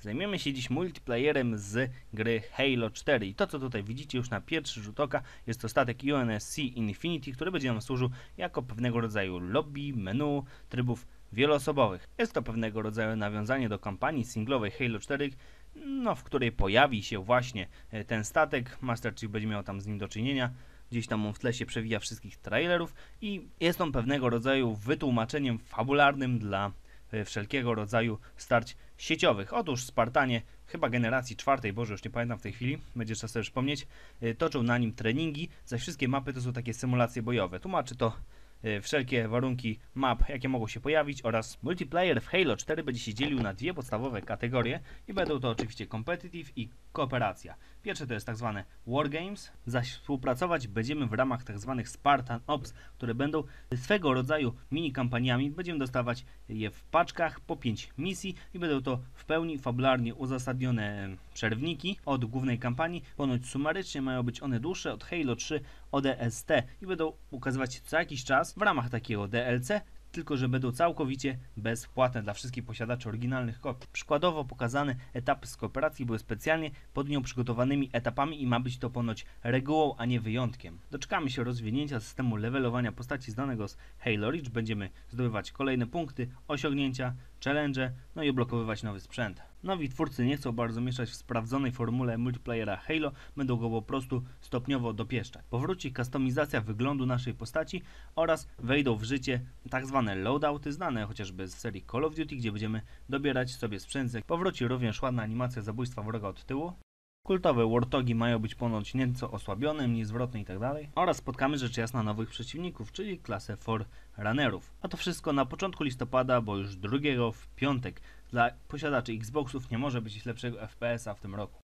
Zajmiemy się dziś multiplayerem z gry Halo 4 i to co tutaj widzicie już na pierwszy rzut oka jest to statek UNSC Infinity, który będzie nam służył jako pewnego rodzaju lobby, menu, trybów wieloosobowych. Jest to pewnego rodzaju nawiązanie do kampanii singlowej Halo 4, no, w której pojawi się właśnie e, ten statek. Master Chief będzie miał tam z nim do czynienia. Gdzieś tam w tle się przewija wszystkich trailerów i jest on pewnego rodzaju wytłumaczeniem fabularnym dla wszelkiego rodzaju starć sieciowych. Otóż Spartanie, chyba generacji czwartej, Boże, już nie pamiętam w tej chwili, będzie trzeba sobie przypomnieć, e, toczą na nim treningi, zaś wszystkie mapy to są takie symulacje bojowe. Tłumaczy to e, wszelkie warunki map, jakie mogą się pojawić oraz multiplayer w Halo 4 będzie się dzielił na dwie podstawowe kategorie i będą to oczywiście competitive i kooperacja. Pierwsze to jest tak zwane Wargames, zaś współpracować będziemy w ramach tak zwanych Spartan Ops, które będą swego rodzaju mini kampaniami. Będziemy dostawać je w paczkach po 5 misji i będą to w pełni fabularnie uzasadnione przerwniki od głównej kampanii. Ponoć sumarycznie mają być one dłuższe od Halo 3 ODST i będą ukazywać co jakiś czas w ramach takiego DLC, tylko że będą całkowicie bezpłatne dla wszystkich posiadaczy oryginalnych kopii. Przykładowo pokazane etapy z kooperacji były specjalnie pod nią przygotowanymi etapami i ma być to ponoć regułą, a nie wyjątkiem. Doczekamy się rozwinięcia systemu levelowania postaci znanego z Halo Reach, będziemy zdobywać kolejne punkty, osiągnięcia, challenge, no i odblokowywać nowy sprzęt. Nowi twórcy nie chcą bardzo mieszać w sprawdzonej formule multiplayera Halo, będą go po prostu stopniowo dopieszczać. Powróci kustomizacja wyglądu naszej postaci oraz wejdą w życie tak zwane loadouty znane chociażby z serii Call of Duty, gdzie będziemy dobierać sobie sprzęt. Powróci również ładna animacja zabójstwa wroga od tyłu. Kultowe Warthogi mają być ponoć nieco osłabione, mniej itd. Oraz spotkamy rzecz jasna nowych przeciwników, czyli klasę Forerunnerów. A to wszystko na początku listopada, bo już drugiego w piątek. Dla posiadaczy Xboxów nie może być lepszego FPS-a w tym roku.